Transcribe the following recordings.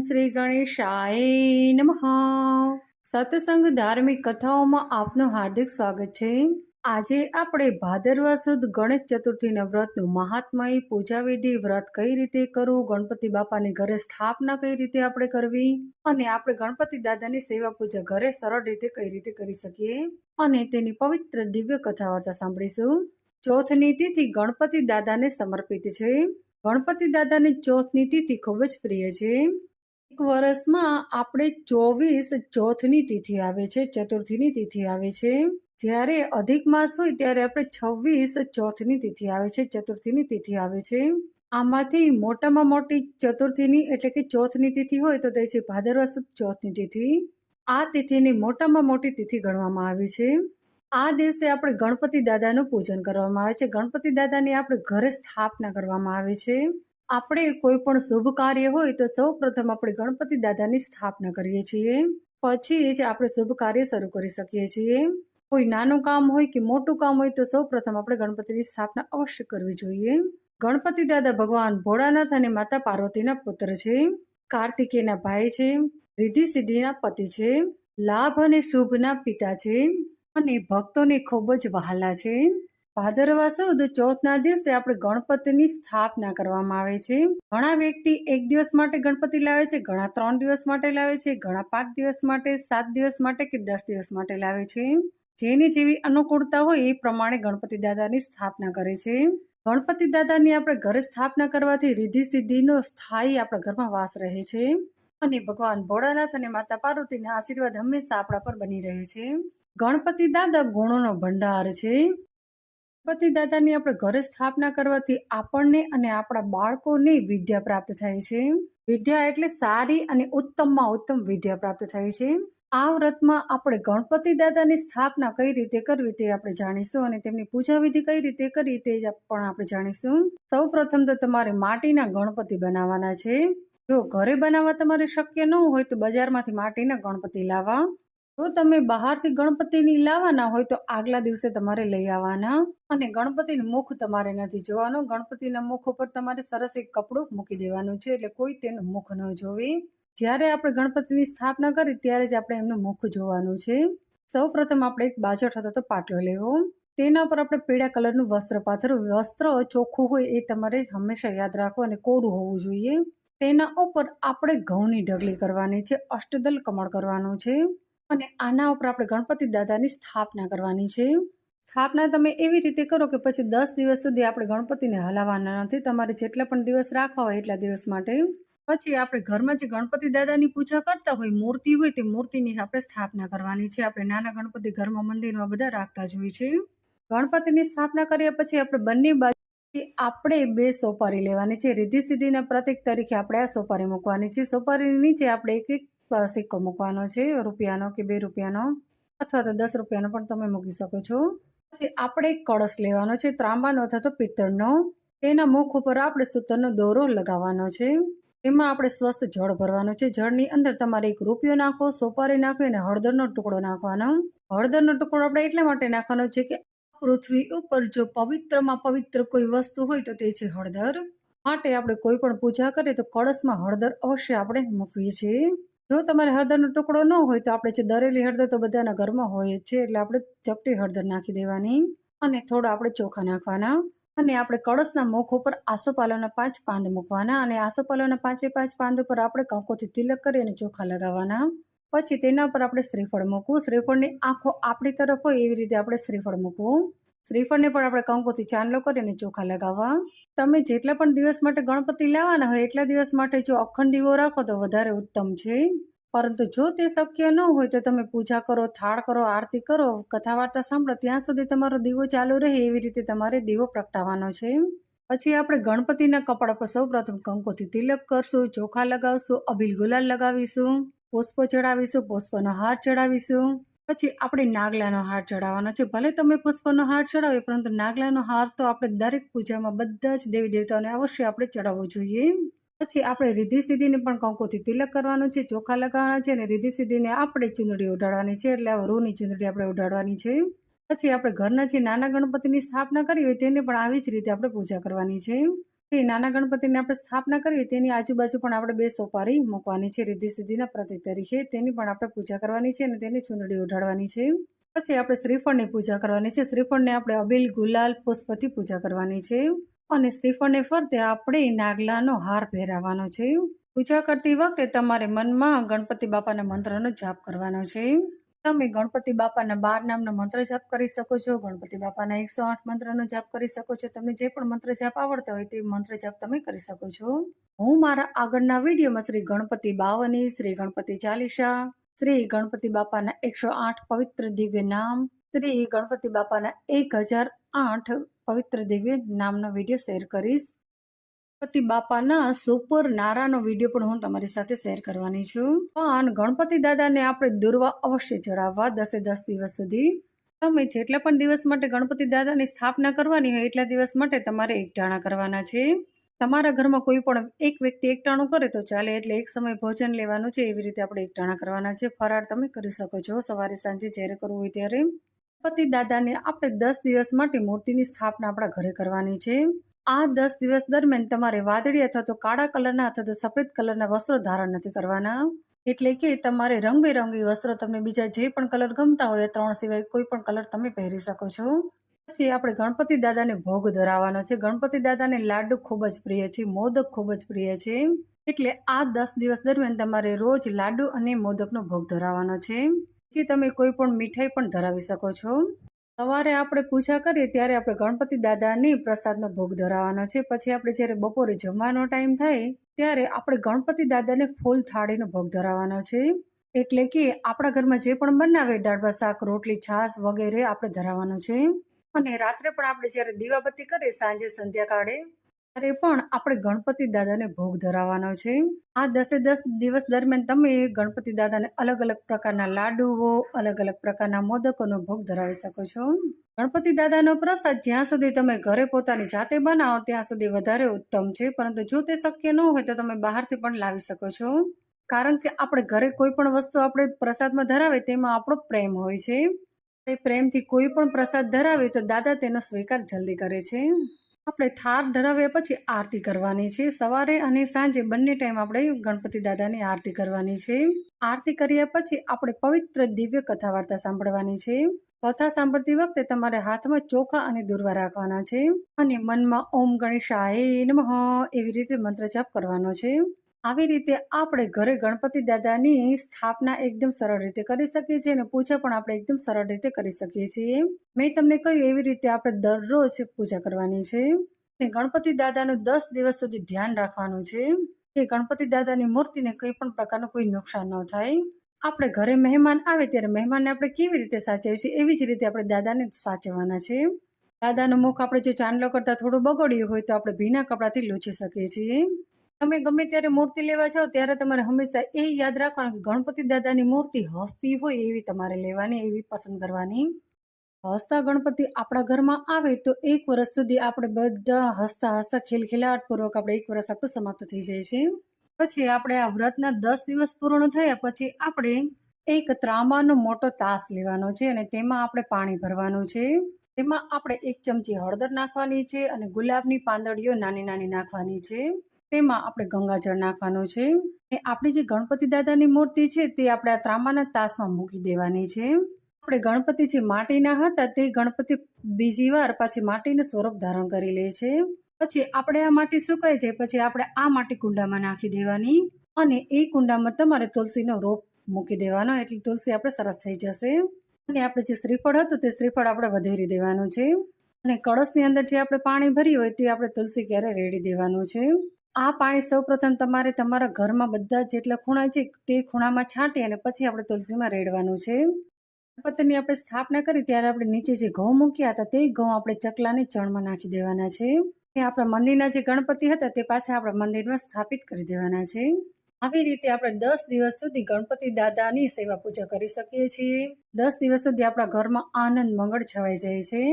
શ્રી ગણેશાય નમઃ. સત્સંગ ધાર્મિક કથાઓમાં આપનું હાર્દિક સ્વાગત છે. આજે આપણે ભાદરવા સુદ ગણેશ ચતુર્થીના વ્રતનું મહાત્મય પૂજા વિધિ વ્રત કઈ રીતે કરવું, ગણપતિ બાપાની ઘરે સ્થાપના કઈ રીતે આપણે કરવી અને આપણે ગણપતિ દાદાની સેવા પૂજા ઘરે સરળ રીતે કઈ રીતે કરી શકીએ અને તેની પવિત્ર દિવ્ય કથા વાર્તા સાંભળીશું. ચોથની તિથિ ગણપતિ દાદાને સમર્પિત છે. ગણપતિ દાદાની ચોથની તિથિ ખૂબ જ પ્રિય છે. એક વર્ષમાં આપણે ચોવીસ ચોથની તિથિ આવે છે, ચતુર્થીની તિથિ આવે છે. જ્યારે અધિક માસ હોય ત્યારે આપણે છવ્વીસ ચોથની તિથિ આવે છે, ચતુર્થીની તિથિ આવે છે. આમાંથી મોટામાં મોટી ચતુર્થીની એટલે કે ચોથની તિથિ હોય તો તે છે ભાદરવા ચોથની તિથિ. આ તિથિની મોટામાં મોટી તિથિ ગણવામાં આવી છે. આ દિવસે આપણે ગણપતિ દાદાનું પૂજન કરવામાં આવે છે. ગણપતિ દાદાની આપણે ઘરે સ્થાપના કરવામાં આવે છે. આપણે કોઈ પણ શુભ કાર્ય હોય તો સૌ પ્રથમ આપણે ગણપતિ દાદાની સ્થાપના કરીએ છીએ. પછી જ આપણે શુભ કાર્ય શરૂ કરી શકીએ છીએ. કોઈ નાનું કામ હોય કે મોટું કામ હોય તો સૌ પ્રથમ આપણે ગણપતિની સ્થાપના અવશ્ય કરવી જોઈએ. ગણપતિ દાદા ભગવાન ભોળાનાથ અને માતા પાર્વતીના પુત્ર છે. કાર્તિકેયના ભાઈ છે. રિદ્ધિ સિદ્ધિના પતિ છે. લાભ અને શુભના પિતા છે. અને ભક્તોને ખૂબ જ વહાલા છે. ભાદરવા સુદ ચોથના દિવસે આપણે ગણપતિની સ્થાપના કરવામાં આવે છે. ઘણા વ્યક્તિ એક દિવસ માટે ગણપતિ લાવે છે, ઘણા ત્રણ દિવસ માટે લાવે છે, ઘણા પાંચ દિવસ માટે, સાત દિવસ માટે કે દસ દિવસ માટે લાવે છે. જેની જેવી અનુકૂળતા હોય એ પ્રમાણે ગણપતિ દાદાની સ્થાપના કરે છે. ગણપતિ દાદાની આપણે ઘરે સ્થાપના કરવાથી રિદ્ધિ સિદ્ધિનો સ્થાયી આપણા ઘરમાં વાસ રહે છે. અને ભગવાન ભોળાનાથ અને માતા પાર્વતીના આશીર્વાદ હંમેશા આપણા પર બની રહે છે. ગણપતિ દાદા ગુણોનો ભંડાર છે. ગણપતિ દાદાની આપણે ઘરે સ્થાપના કરવાથી આપણને અને આપણા બાળકોને વિદ્યા પ્રાપ્ત થાય છે. વિદ્યા એટલે સારી અને ઉત્તમમાં ઉત્તમ વિદ્યા પ્રાપ્ત થાય છે. આ વ્રતમાં આપણે ગણપતિ દાદાની સ્થાપના કઈ રીતે કરવી તે આપણે જાણીશું અને તેમની પૂજા વિધિ કઈ રીતે કરવી તે પણ આપણે જાણીશું. સૌ પ્રથમ તો તમારે માટીના ગણપતિ બનાવવાના છે. જો ઘરે બનાવવા તમારે શક્ય ન હોય તો બજારમાંથી માટીના ગણપતિ લાવવા. જો તમે બહારથી ગણપતિની લાવવાના હોય તો આગલા દિવસે તમારે લઈ આવવાના અને ગણપતિનું મુખ તમારે નથી જોવાનું. ગણપતિના મુખ ઉપર તમારે સરસ એક કપડું મૂકી દેવાનું છે એટલે કોઈ તેનું મુખ ન જોવે. જ્યારે આપણે ગણપતિની સ્થાપના કરી ત્યારે જ આપણે એમનું મુખ જોવાનું છે. સૌ પ્રથમ આપણે એક બાજટ હતો તો પાટલો લેવો. તેના ઉપર આપણે પીળા કલરનું વસ્ત્ર પાથરવું. વસ્ત્ર ચોખ્ખું હોય એ તમારે હંમેશા યાદ રાખવું અને કોરું હોવું જોઈએ. તેના ઉપર આપણે ઘઉંની ઢગલી કરવાની છે, અષ્ટદલ કમળ કરવાનું છે. અને આના ઉપર આપણે ગણપતિ દાદાની સ્થાપના કરવાની છે. સ્થાપના તમે એવી રીતે કરો કે પછી દસ દિવસ સુધી આપણે ગણપતિને હલાવવાના નથી. તમારે જેટલા પણ દિવસ રાખવા હોય એટલા દિવસ માટે. પછી આપણે ઘરમાં જે ગણપતિ દાદાની પૂજા કરતા હોય, મૂર્તિ હોય, તે મૂર્તિની આપણે સ્થાપના કરવાની છે. આપણે નાના ગણપતિ ઘરમાં મંદિરમાં બધા રાખતા જ હોય છે. ગણપતિની સ્થાપના કર્યા પછી આપણે બંને બાજુ આપણે બે સોપારી લેવાની છે. રીધિ સિદ્ધિના પ્રતિક તરીકે આપણે આ સોપારી મૂકવાની છે. સોપારીની નીચે આપણે એક એક સિક્કો મૂકવાનો છે, રૂપિયાનો કે બે રૂપિયાનો, અથવા તો દસ રૂપિયાનો પણ તમે મૂકી શકો છો. પછી આપણે કળશ લેવાનો છે, ત્રાંબાનો અથવા તો પિત્તળનો. તેના મુખ ઉપર આપણે સૂતરનો દોરો લગાવવાનો છે. એમાં આપણે સ્વસ્થ જળ ભરવાનું છે. જળની અંદર તમારે એક રૂપિયો નાખો સોપારી નાખો અને હળદરનો ટુકડો નાખવાનો. હળદરનો ટુકડો આપણે એટલા માટે નાખવાનો છે કે પૃથ્વી ઉપર જો પવિત્રમાં પવિત્ર કોઈ વસ્તુ હોય તો તે છે હળદર. માટે આપણે કોઈ પણ પૂજા કરીએ તો કળશમાં હળદર અવશ્ય આપણે મૂકવી છે. જો તમારે હળદરનો ટુકડો ન હોય તો આપણે જે દરેલી હળદર તો બધાના ઘરમાં હોય જ છે, એટલે આપણે ચપટી હળદર નાખી દેવાની અને થોડા આપણે ચોખા નાખવાના અને આપણે કળશના મુખ ઉપર આસોપાલવના પાંચ પાંદ મૂકવાના અને આસોપાલવના પાંચે પાંચ પાંદ ઉપર આપણે કંકોથી તિલક કરી અને ચોખા લગાવવાના. પછી તેના ઉપર આપણે શ્રીફળ મૂકવું. શ્રીફળની આંખો આપણી તરફ હોય એવી રીતે આપણે શ્રીફળ મૂકવું. શ્રીફળને પણ આપણે કંકોથી ચાંદલો કરી અને ચોખા લગાવવા. તમે જેટલા પણ દિવસ માટે ગણપતિ લાવવાના હોય એટલા દિવસ માટે જો અખંડ દીવો રાખો તો વધારે ઉત્તમ છે. પરંતુ જો તે શક્ય ન હોય તો તમે પૂજા કરો, થાળ કરો, આરતી કરો કથા વાર્તા સાંભળો, ત્યાં સુધી તમારો દીવો ચાલુ રહે એવી રીતે તમારે દીવો પ્રગટાવવાનો છે પછી આપણે ગણપતિના કપડા પર સૌપ્રથમ કંકોથી તિલક કરશું, ચોખા લગાવશું અભિલ ગુલાલ લગાવીશું, પુષ્પો ચડાવીશું, પુષ્પનો હાર ચડાવીશું. પછી આપણે નાગલાનો હાર ચડાવવાનો છે. ભલે તમે પુષ્પનો હાર ચડાવીએ પરંતુ નાગલાનો હાર તો આપણે દરેક પૂજામાં બધા જ દેવી દેવતાઓને અવશ્ય આપણે ચડાવવો જોઈએ પછી આપણે રિદ્ધિ સિદ્ધિને પણ કંકોથી તિલક કરવાનું છે, ચોખા લગાવવાના છે અને રિદ્ધિ સિદ્ધિને આપણે ચૂંદડી ઉડાડવાની છે, એટલે રૂની ચૂંદડી આપણે ઉડાડવાની છે. પછી આપણે ઘરના જે નાના ગણપતિની સ્થાપના કરી હોય તેને પણ આવી જ રીતે આપણે પૂજા કરવાની છે. એ નાના ગણપતિને આપણે સ્થાપના કરી તેની આજુબાજુ પણ આપણે બે સોપારી મૂકવાની છે, રિદ્ધિ સિદ્ધિના પ્રતિક તરીકે. તેની પણ આપણે પૂજા કરવાની છે અને તેની ચૂંદડી ઉઢાડવાની છે. પછી આપણે શ્રીફળની પૂજા કરવાની છે. શ્રીફળને આપણે અબીલ ગુલાલ પુષ્પથી પૂજા કરવાની છે. અને શ્રીફળને ફરતે આપણે નાગલાનો હાર પહેરાવવાનો છે. પૂજા કરતી વખતે તમારે મનમાં ગણપતિ બાપાના મંત્રનો જાપ કરવાનો છે. તમે ગણપતિ બાપાના બાર નામનો મંત્ર જાપ કરી શકો છો, ગણપતિ બાપાના એકસો આઠ મંત્રનો જાપ કરી શકો છો, તમને જે પણ મંત્ર જાપ આવડતા હોય તે મંત્ર જાપ તમે કરી શકો છો. હું મારા આગળના વિડીયોમાં શ્રી ગણપતિ બાવની, શ્રી ગણપતિ ચાલીસા, શ્રી ગણપતિ બાપાના એકસો આઠ પવિત્ર દિવ્ય નામ, શ્રી ગણપતિ બાપાના એક હજાર આઠ પવિત્ર દિવ્ય નામનો વીડિયો શેર કરીશ. ગણપતિ બાપાના સુપર નારાનો વીડિયો પણ હું તમારી સાથે શેર કરવાની છું. પણ ગણપતિ દાદાને આપણે દુર્વા અવશ્ય ચડાવવા દસે દસ દિવસ સુધી. તમે જેટલા પણ દિવસ માટે ગણપતિ દાદાની સ્થાપના કરવાની હોય એટલા દિવસ માટે તમારે એકટાણા કરવાના છે. તમારા ઘરમાં કોઈ પણ એક વ્યક્તિ એકટાણું કરે તો ચાલે એટલે એક સમય ભોજન લેવાનું છે એવી રીતે આપણે એકટાણા કરવાના છે. ફરાળ તમે કરી શકો છો. સવારે સાંજે જ્યારે કરવું હોય ત્યારે. ગણપતિ દાદાને આપણે દસ દિવસ માટે મૂર્તિની સ્થાપના આપણા ઘરે કરવાની છે. આ દસ દિવસ દરમિયાન તમારે વાદળી અથવા તો કાળા કલરના અથવા તો સફેદ કલરના વસ્ત્રો ધારણ નથી કરવાના. એટલે કે તમારે રંગબેરંગી વસ્ત્રો તમને બીજા જે પણ કલર ગમતા હોય ત્રણ સિવાય કોઈ પણ કલર તમે પહેરી શકો છો. પછી આપણે ગણપતિ દાદાને ભોગ ધરાવવાનો છે. ગણપતિ દાદાને લાડુ ખૂબ જ પ્રિય છે, મોદક ખૂબ જ પ્રિય છે. એટલે આ દસ દિવસ દરમિયાન તમારે રોજ લાડુ અને મોદકનો ભોગ ધરાવવાનો છે. પછી તમે કોઈ પણ મીઠાઈ પણ ધરાવી શકો છો. સવારે આપણે પૂજા કરીએ ત્યારે આપણે ગણપતિ દાદાની પ્રસાદનો ભોગ ધરાવવાનો છે. પછી આપણે જ્યારે બપોરે જમવાનો ટાઈમ થાય ત્યારે આપણે ગણપતિ દાદાને ફૂલ થાળીનો ભોગ ધરાવવાનો છે. એટલે કે આપણા ઘરમાં જે પણ બનાવે દાળ શાક, રોટલી, છાશ વગેરે આપણે ધરાવવાનું છે. અને રાત્રે પણ આપણે જ્યારે દીવાબત્તી કરીએ, સાંજે, સંધ્યાકાળે ત્યારે પણ આપણે ગણપતિ દાદાને ભોગ ધરાવવાનો છે. આ દસે દસ દિવસ દરમિયાન તમે ગણપતિ દાદાને અલગ અલગ પ્રકારના લાડુઓ, અલગ અલગ પ્રકારના મોદકોનો ભોગ ધરાવી શકો છો. ગણપતિ દાદાનો પ્રસાદ જ્યાં સુધી તમે ઘરે પોતાની જાતે બનાવો, ત્યાં સુધી વધારે ઉત્તમ છે. પરંતુ જો તે શક્ય ન હોય તો તમે બહારથી પણ લાવી શકો છો. કારણ કે આપણે ઘરે કોઈ પણ વસ્તુ આપણે પ્રસાદમાં ધરાવે તેમાં આપણો પ્રેમ હોય છે. તે પ્રેમથી કોઈ પણ પ્રસાદ ધરાવે તો દાદા તેનો સ્વીકાર જલ્દી કરે છે. આપણે થાર ધરાવ્યા પછી આરતી કરવાની છે. સવારે અને સાંજે બંને ટાઈમ આપણે ગણપતિ દાદાની આરતી કરવાની છે. આરતી કર્યા પછી આપણે પવિત્ર દિવ્ય કથા વાર્તા સાંભળવાની છે. કથા સાંભળતી વખતે તમારે હાથમાં ચોખા અને દુર્વા રાખવાના છે અને મનમાં ઓમ ગણેશાય નમઃ એવી રીતે મંત્ર જપ કરવાનો છે. આવી રીતે આપણે ઘરે ગણપતિ દાદાની સ્થાપના એકદમ સરળ રીતે કરી શકીએ છીએ અને પૂજા પણ આપણે એકદમ સરળ રીતે કરી શકીએ છીએ. મેં તમને કહ્યું એવી રીતે આપણે દરરોજ પૂજા કરવાની છે. ગણપતિ દાદાનું દસ દિવસ સુધી ધ્યાન રાખવાનું છે કે ગણપતિ દાદાની મૂર્તિને કંઈ પણ પ્રકારનું કોઈ નુકસાન ન થાય. આપણે ઘરે મહેમાન આવે ત્યારે મહેમાનને આપણે કેવી રીતે સાચવીએ છીએ એવી જ રીતે આપણે દાદાને સાચવવાના છે. દાદાનું મુખ આપણે જો ચાંદલો કરતાં થોડું બગડ્યું હોય તો આપણે ભીના કપડાથી લૂછી શકીએ છીએ. તમે ગમે ત્યારે મૂર્તિ લેવા જાઓ, ત્યારે તમારે હંમેશા એ યાદ રાખવાનું કે ગણપતિ દાદાની મૂર્તિ હસતી હોય એવી તમારે લેવાની, એવી પસંદ કરવાની. હસતા ગણપતિ આપણા ઘરમાં આવે તો એક વર્ષ સુધી આપણે બધા હસતા હસતા ખેલખેલાટપૂર્વક આપણે એક વર્ષ આપણું સમાપ્ત થઈ જાય છે. પછી આપણે આ વ્રતના દસ દિવસ પૂર્ણ થયા પછી આપણે એક ત્રાંબાનો મોટો તાસ લેવાનો છે અને તેમાં આપણે પાણી ભરવાનું છે. તેમાં આપણે એક ચમચી હળદર નાખવાની છે અને ગુલાબની પાંદડીઓ નાની નાની નાખવાની છે. તેમાં આપણે ગંગાજળ નાખવાનું છે. એ આપણી જે ગણપતિ દાદાની મૂર્તિ છે તે આપણે આ ત્રાંબાના તાસમાં મૂકી દેવાની છે. આપણે ગણપતિ જે માટીના હતા તે ગણપતિ બીજી વાર પાછી માટીનું સ્વરૂપ ધારણ કરી લે છે. પછી આપણે આ માટી સુકાઈ જાય પછી આપણે આ માટી કુંડામાં નાખી દેવાની. અને એ કુંડામાં તમારે તુલસીનો રોપ મૂકી દેવાનો એટલે તુલસી આપણે સરસ થઈ જશે. અને આપણે જે શ્રીફળ હતું તે શ્રીફળ આપણે વધેરી દેવાનું છે. અને કળશની અંદર જે આપણે પાણી ભર્યું હોય તે આપણે તુલસી ક્યારે રેડી દેવાનું છે? આ પાણી સૌપ્રથમ તમારે તમારા ઘરમાં બધા જેટલા ખૂણા છે તે ખૂણામાં છાંટી અને પછી આપણે તુલસીમાં રેડવાનું છે. ગણપતિની આપણે સ્થાપના કરી, ત્યારે આપણે નીચે જે ઘઉં મૂક્યા હતા, તે ઘઉં આપણે ચકલાની ચણમાં નાખી દેવાના છે. એ આપણા મંદિરના જે ગણપતિ હતા, તે પાછા આપણા મંદિરમાં સ્થાપિત કરી દેવાના છે. આવી રીતે આપણે દસ દિવસ સુધી ગણપતિ દાદાની સેવા પૂજા કરી શકીએ છીએ. દસ દિવસ સુધી આપણા ઘરમાં આનંદ મંગળ છવાઈ જાય છે.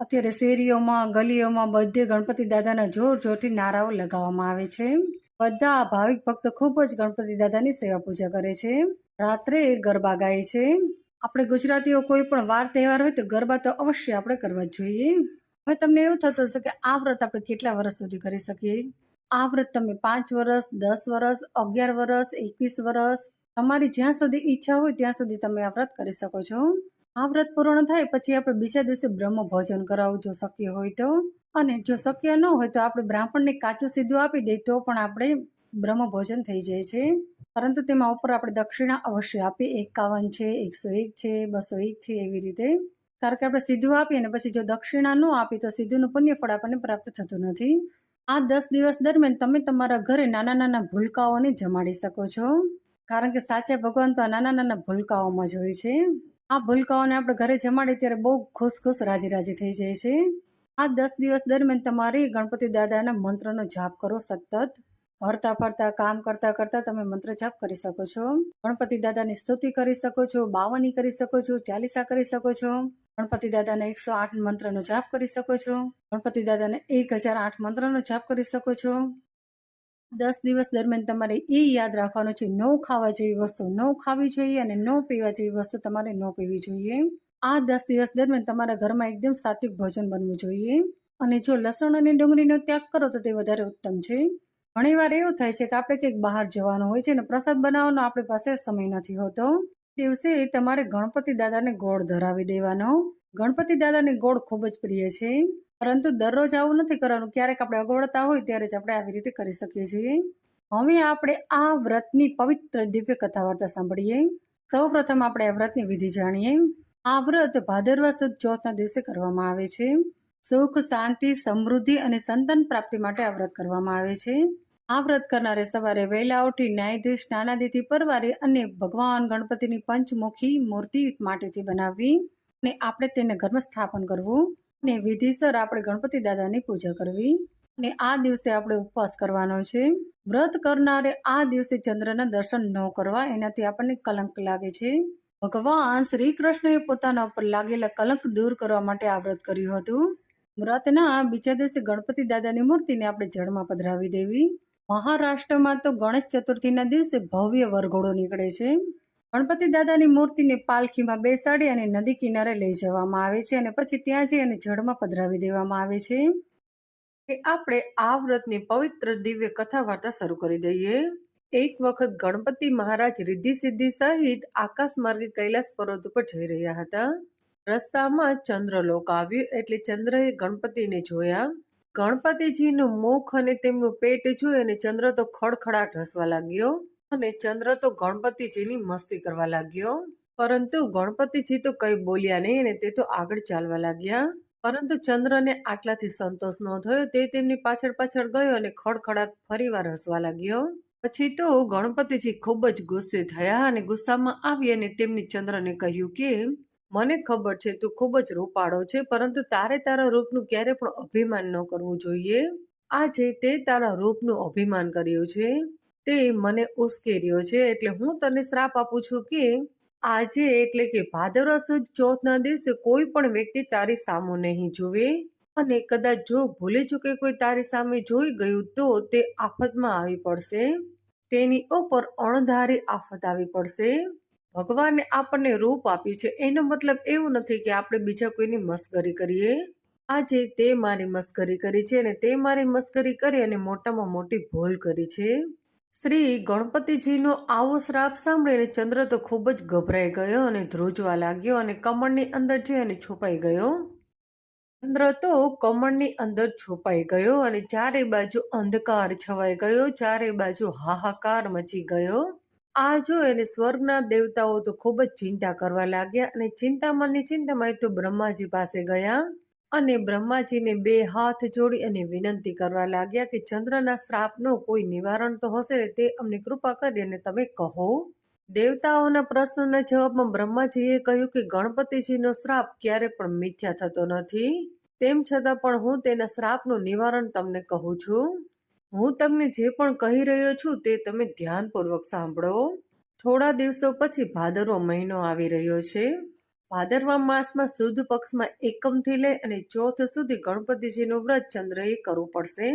અત્યારે શેરીઓમાં, ગલીઓમાં બધે ગણપતિ દાદાના જોર જોરથી નારાઓ લગાવવામાં આવે છે. બધા ભાવિક ભક્તો ખૂબ જ ગણપતિ દાદાની સેવા પૂજા કરે છે. રાત્રે ગરબા ગાય છે. આપણે ગુજરાતીઓ કોઈ પણ વાર તહેવાર હોય તો ગરબા તો અવશ્ય આપણે કરવા જ જોઈએ. હવે તમને એવું થતું હશે કે આ વ્રત આપણે કેટલા વર્ષ સુધી કરી શકીએ? આ વ્રત તમે પાંચ વર્ષ, દસ વર્ષ, અગિયાર વર્ષ, એકવીસ વર્ષ, તમારી જ્યાં સુધી ઈચ્છા હોય ત્યાં સુધી તમે આ વ્રત કરી શકો છો. આ વ્રત પૂર્ણ થાય પછી આપણે બીજા દિવસે બ્રહ્મ ભોજન કરાવવું જો શક્ય હોય તો. અને જો શક્ય ન હોય તો આપણે બ્રાહ્મણને કાચું સીધું આપી દઈએ તો પણ આપણે બ્રહ્મ ભોજન થઈ જાય છે. પરંતુ તેમાં ઉપર આપણે દક્ષિણા અવશ્ય આપીએ. એકાવન છે, એકસો એક છે, બસો એક છે, એવી રીતે. કારણ કે આપણે સીધું આપીએ ને પછી જો દક્ષિણા ન આપી તો સીધુંનું પુણ્યફળ આપણને પ્રાપ્ત થતું નથી. આ દસ દિવસ દરમિયાન તમે તમારા ઘરે નાના નાના ભૂલકાઓને જમાડી શકો છો. કારણ કે સાચા ભગવાન તો આ નાના નાના ભૂલકાઓમાં જ હોય છે. આ ભૂલકાઓને આપણે ઘરે જમાડીએ ત્યારે બહુ ખુશ ખુશ રાજી રાજી થઈ જાય છે આ દસ દિવસ દરમિયાન તમારે ગણપતિ દાદાના મંત્રનો જાપ કરો સતત. હરતા ફરતા, કામ કરતા કરતા તમે મંત્ર જાપ કરી શકો છો. ગણપતિ દાદાની સ્તુતિ કરી શકો છો, બાવની કરી શકો છો, ચાલીસા કરી શકો છો. ગણપતિ દાદાના એકસો આઠ મંત્રનો જાપ કરી શકો છો. ગણપતિ દાદાને એક હજાર આઠ મંત્રનો જાપ કરી શકો છો. દસ દિવસ દરમિયાન તમારે એ યાદ રાખવાનું છે, ન ખાવા જેવી વસ્તુ, ન ખાવી જોઈએ અને ન પીવા જેવી વસ્તુ તમારે ન પીવી જોઈએ. આ દસ દિવસ દરમિયાન તમારા ઘરમાં એકદમ સાત્વિક ભોજન બનવું જોઈએ અને જો લસણ અને ડુંગળીનો ત્યાગ કરો તો તે વધારે ઉત્તમ છે. ઘણીવાર એવું થાય છે કે આપણે ક્યાંક બહાર જવાનું હોય છે અને પ્રસાદ બનાવવાનો આપણી પાસે સમય નથી હોતો. દિવસે તમારે ગણપતિ દાદાને ગોળ ધરાવી દેવાનો. ગણપતિ દાદાને ગોળ ખૂબ જ પ્રિય છે. પરંતુ દરરોજ આવું નથી કરવાનું. ક્યારેક આપણે અગવડતા હોય ત્યારે જ આપણે આવી રીતે કરી શકીએ છીએ. હવે આપણે આ વ્રતની પવિત્ર દિવ્ય કથા વાર્તા સાંભળીએ. સૌ પ્રથમ આપણે આ વ્રતની વિધિ જાણીએ. આ વ્રત ભાદરવા સુદ ચોથના દિવસે કરવામાં આવે છે. સુખ, શાંતિ, સમૃદ્ધિ અને સંતાન પ્રાપ્તિ માટે આ વ્રત કરવામાં આવે છે. આ વ્રત કરનારે સવારે વહેલા ઉઠી ન્યાયાધીશ સ્નાનાદિથી પરવારી અને ભગવાન ગણપતિની પંચમુખી મૂર્તિ માટીથી બનાવવી અને આપણે તેને ઘરમાં સ્થાપન કરવું. અને વિધિસર આપણે ગણપતિ દાદાની પૂજા કરવી. અને આ દિવસે આપણે ઉપવાસ કરવાનો છે. વ્રત કરનારે આ દિવસે ચંદ્રના દર્શન ન કરવા એનાથી આપણને કલંક લાગે છે. ભગવાન શ્રી કૃષ્ણએ પોતાના ઉપર લાગેલા કલંક દૂર કરવા માટે આ વ્રત કર્યું હતું. વ્રતના બીજા દિવસે ગણપતિ દાદાની મૂર્તિને આપણે જળમાં પધરાવી દેવી. મહારાષ્ટ્રમાં તો ગણેશ ચતુર્થીના દિવસે ભવ્ય વરઘોડો નીકળે છે. ગણપતિ દાદાની મૂર્તિને પાલખીમાં બેસાડી અને નદી કિનારે લઈ જવામાં આવે છે અને પછી ત્યાં જઈ અને જળમાં પધરાવી દેવામાં આવે છે. આપણે આ વ્રતની પવિત્ર દિવ્ય કથા વાર્તા શરૂ કરી દઈએ. એક વખત ગણપતિ મહારાજ રિદ્ધિ સિદ્ધિ સહિત આકાશ માર્ગે કૈલાસ પર્વત ઉપર જઈ રહ્યા હતા. રસ્તામાં ચંદ્રલોક આવ્યું એટલે ચંદ્રએ ગણપતિને જોયા. ગણપતિજીનું મુખ અને તેમનું પેટ જોઈ અને ચંદ્ર તો ખડખડાટ હસવા લાગ્યો. અને ચંદ્ર તો ગણપતિજીની મસ્તી કરવા લાગ્યો. પરંતુ ગણપતિજી તો કઈ બોલ્યા નહીં અને તે તો આગળ ચાલવા લાગ્યા. પરંતુ ચંદ્રને આટલાથી સંતોષ ન થયો તે તેમની પાછળ પાછળ ગયો અને ખડખડાટ ફરીવાર હસવા લાગ્યો. પછી તો ગણપતિજી ખૂબ જ ગુસ્સે થયા અને ગુસ્સામાં આવી અને તેમની ચંદ્રને કહ્યું કે, મને ખબર છે તું ખૂબ જ રૂપાળો છે, પરંતુ તારે તારા રૂપનું ક્યારે પણ અભિમાન ન કરવું જોઈએ. આજે તે તારા રૂપનું અભિમાન કર્યું છે. તે મને ઉશ્કેર્યો છે એટલે હું તને શ્રાપ આપું છું કે આજે એટલે કે ભાદરવા સુદ ચોથના દિવસે કોઈ પણ વ્યક્તિ તારી સામું નહીં જુએ. અને કદાચ જો ભૂલે ચૂકે કોઈ તારી સામે જોઈ ગયું તો તે આફતમાં આવી પડશે. તેની ઉપર અણધારી આફત આવી પડશે. ભગવાને આપણને રૂપ આપ્યું છે. એનો મતલબ એવું નથી કે આપણે બીજા કોઈની મસ્કરી કરીએ. આજે તે મારી મસ્કરી કરી છે અને તે મારી મસ્કરી કરી અને મોટામાં મોટી ભૂલ કરી છે. શ્રી ગણપતિજીનો આવો શ્રાપ સાંભળીને ચંદ્ર તો ખૂબ જ ગભરાઈ ગયો અને ધ્રુજવા લાગ્યો અને કમળની અંદર જઈ અને છુપાઈ ગયો. ચંદ્ર તો કમળની અંદર છુપાઈ ગયો અને ચારે બાજુ અંધકાર છવાઈ ગયો, ચારે બાજુ હાહાકાર મચી ગયો. આ જો એને સ્વર્ગના દેવતાઓ તો ખૂબ જ ચિંતા કરવા લાગ્યા અને ચિંતામાંની ચિંતામાં તો બ્રહ્માજી પાસે ગયા. અને બ્રહ્માજીને બે હાથ જોડી અને વિનંતી કરવા લાગ્યા કે ચંદ્રના શ્રાપનો કોઈ નિવારણ તો હશે, તે અમને કૃપા કરી અને તમે કહો. દેવતાઓના પ્રશ્નના જવાબમાં બ્રહ્માજીએ કહ્યું કે ગણપતિજીનો શ્રાપ ક્યારે પણ મિથ્યા થતો નથી. તેમ છતાં પણ હું તેના શ્રાપનું નિવારણ તમને કહું છું. હું તમને જે પણ કહી રહ્યો છું તે તમે ધ્યાનપૂર્વક સાંભળો. થોડા દિવસો પછી ભાદરવો મહિનો આવી રહ્યો છે. ભાદરવા માસમાં સુદ પક્ષમાં એકમથી લઈ અને ચોથ સુધી ગણપતિજીનું વ્રત ચંદ્રએ કરવું પડશે.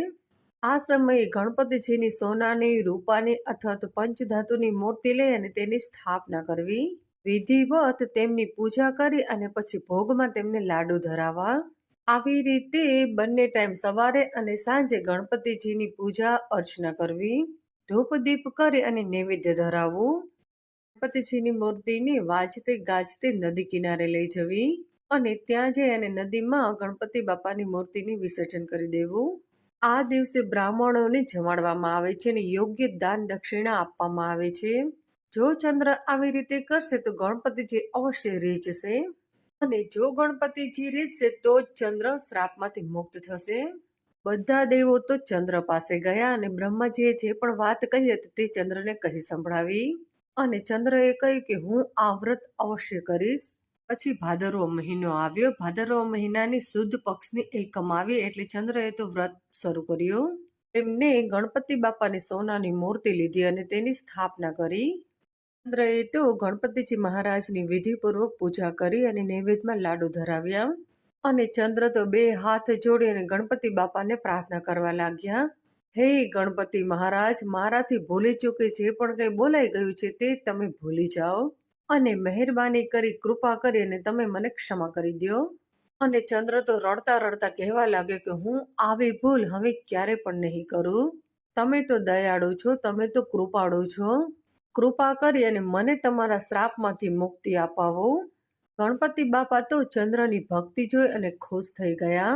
આ સમયે ગણપતિજીની સોનાની, રૂપાની અથવા તો પંચધાતુની મૂર્તિ લઈ અને તેની સ્થાપના કરવી. વિધિવત તેમની પૂજા કરી અને પછી ભોગમાં તેમને લાડુ ધરાવવા. આવી રીતે બંને ટાઈમ સવારે અને સાંજે ગણપતિજીની પૂજા અર્ચના કરવી. ધૂપ દીપ કરી અને નૈવેદ્ય ધરાવવું. ગણપતિજીની મૂર્તિને વાજતે ગાજતે નદી કિનારે લઈ જવી અને ત્યાં જઈ અને નદીમાં ગણપતિ બાપાની મૂર્તિને વિસર્જન કરી દેવું. આ દિવસે બ્રાહ્મણોને જમાડવામાં આવે છે અને યોગ્ય દાન દક્ષિણા આપવામાં આવે છે. જો ચંદ્ર આવી રીતે કરશે તો ગણપતિજી અવશ્ય રીચશે અને જો ગણપતિજી રીચશે તો ચંદ્ર શ્રાપમાંથી મુક્ત થશે. બધા દેવો તો ચંદ્ર પાસે ગયા અને બ્રહ્માજીએ જે પણ વાત કહી હતી તે ચંદ્રને કહી સંભળાવી. અને ચંદ્રએ કહ્યું કે હું આ વ્રત અવશ્ય કરીશ. પછી ભાદરવો મહિનો આવ્યો. ભાદરવો મહિનાની શુદ્ધ પક્ષની એકમ આવી એટલે ચંદ્રએ તો વ્રત શરૂ કર્યું. તેમને ગણપતિ બાપાની સોનાની મૂર્તિ લીધી અને તેની સ્થાપના કરી. ચંદ્રએ તો ગણપતિજી મહારાજની વિધિપૂર્વક પૂજા કરી અને નૈવેદ્યમાં લાડુ ધરાવ્યા. અને ચંદ્ર તો બે હાથ જોડી અને ગણપતિ બાપાને પ્રાર્થના કરવા લાગ્યા. હે ગણપતિ મહારાજ, મારાથી ભૂલી ચૂકી જે પણ કંઈ બોલાઈ ગયું છે તે તમે ભૂલી જાઓ. અને મહેરબાની કરી કૃપા કરી અને તમે મને ક્ષમા કરી દો અને ચંદ્ર તો રડતા રડતા કહેવા લાગ્યો કે હું આવી ભૂલ હવે ક્યારે પણ નહીં કરું. તમે તો દયાળુ છો, તમે તો કૃપાળુ છો. કૃપા કરી અને મને તમારા શ્રાપમાંથી મુક્તિ અપાવો. ગણપતિ બાપા તો ચંદ્રની ભક્તિ જોઈ અને ખુશ થઈ ગયા.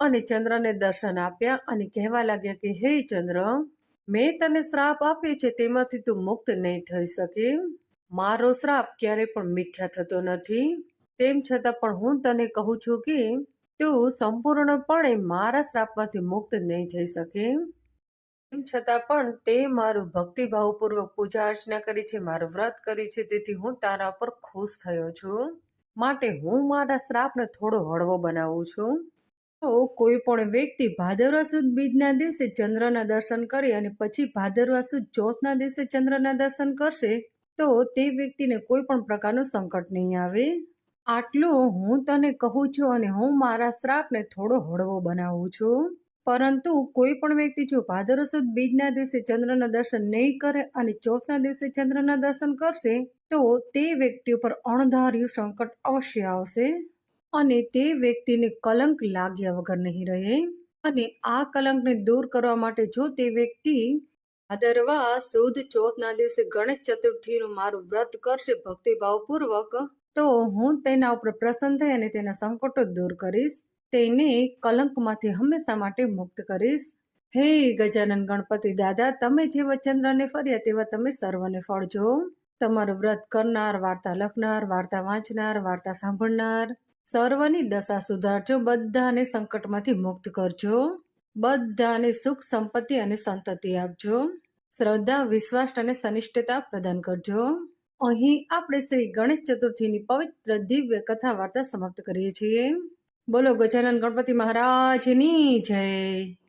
અને ચંદ્રને દર્શન આપ્યા અને કહેવા લાગ્યા કે, હે ચંદ્ર, મેં તને શ્રાપ આપ્યો છે, તેમાંથી તું મુક્ત નહીં થઈ શકે. મારો શ્રાપ ક્યારે પણ મિથ્યા થતો નથી. તેમ છતાં પણ હું તને કહું છું કે, તું સંપૂર્ણપણે મારા શ્રાપમાંથી મુક્ત નહીં થઈ શકે. તેમ છતાં પણ તે મારું ભક્તિભાવપૂર્વક પૂજા અર્ચના કરી છે, મારું વ્રત કર્યું છે, તેથી હું તારા પર ખુશ થયો છું. માટે હું મારા શ્રાપને થોડો હળવો બનાવું છું. તો કોઈ પણ વ્યક્તિ ભાદરવા સુદ બીજના દિવસે ચંદ્રના દર્શન કરે અને પછી ભાદરવા સુદ ચોથના દિવસે ચંદ્રના દર્શન કરશે, તો તે વ્યક્તિને કોઈ પણ પ્રકારનું સંકટ નહીં આવે. આટલું હું તને કહું છું અને હું મારા શ્રાપને થોડો હળવો બનાવું છું. પરંતુ કોઈ પણ વ્યક્તિ જો ભાદરવા બીજના દિવસે ચંદ્રના દર્શન નહીં કરે અને ચોથના દિવસે ચંદ્રના દર્શન કરશે, તો તે વ્યક્તિ ઉપર અણધાર્યું સંકટ અવશ્ય આવશે. અને તે વ્યક્તિને કલંક લાગ્યા વગર નહીં રહે. અને આ કલંકને દૂર કરવા માટે જો તે વ્યક્તિ ભાદરવા સુદ ચોથના દિવસે ગણેશ ચતુર્થીનું મારું વ્રત કરશે ભક્તિભાવપૂર્વક, તો હું તેના ઉપર પ્રસન્ન થઈ અને તેના સંકટો દૂર કરીશ. તેને કલંકમાંથી હંમેશા માટે મુક્ત કરીશ. હે ગજાનન ગણપતિ દાદા, તમે જેવા ચંદ્રને ફર્યા તેવા તમે સર્વને ફળજો. તમારું વ્રત કરનાર, વાર્તા લખનાર, વાર્તા વાંચનાર, વાર્તા સાંભળનાર સર્વની દશા સુધારજો, બધાને સંકટમાંથી મુક્ત કરજો. બધાને સુખ, સંપત્તિ અને સંતતિ આપજો. શ્રદ્ધા, વિશ્વાસ અને સનિષ્ઠતા પ્રદાન કરજો. અહીં આપણે શ્રી ગણેશ ચતુર્થીની પવિત્ર દિવ્ય કથા વાર્તા સમાપ્ત કરીએ છીએ. બોલો ગજાનન ગણપતિ મહારાજની જય.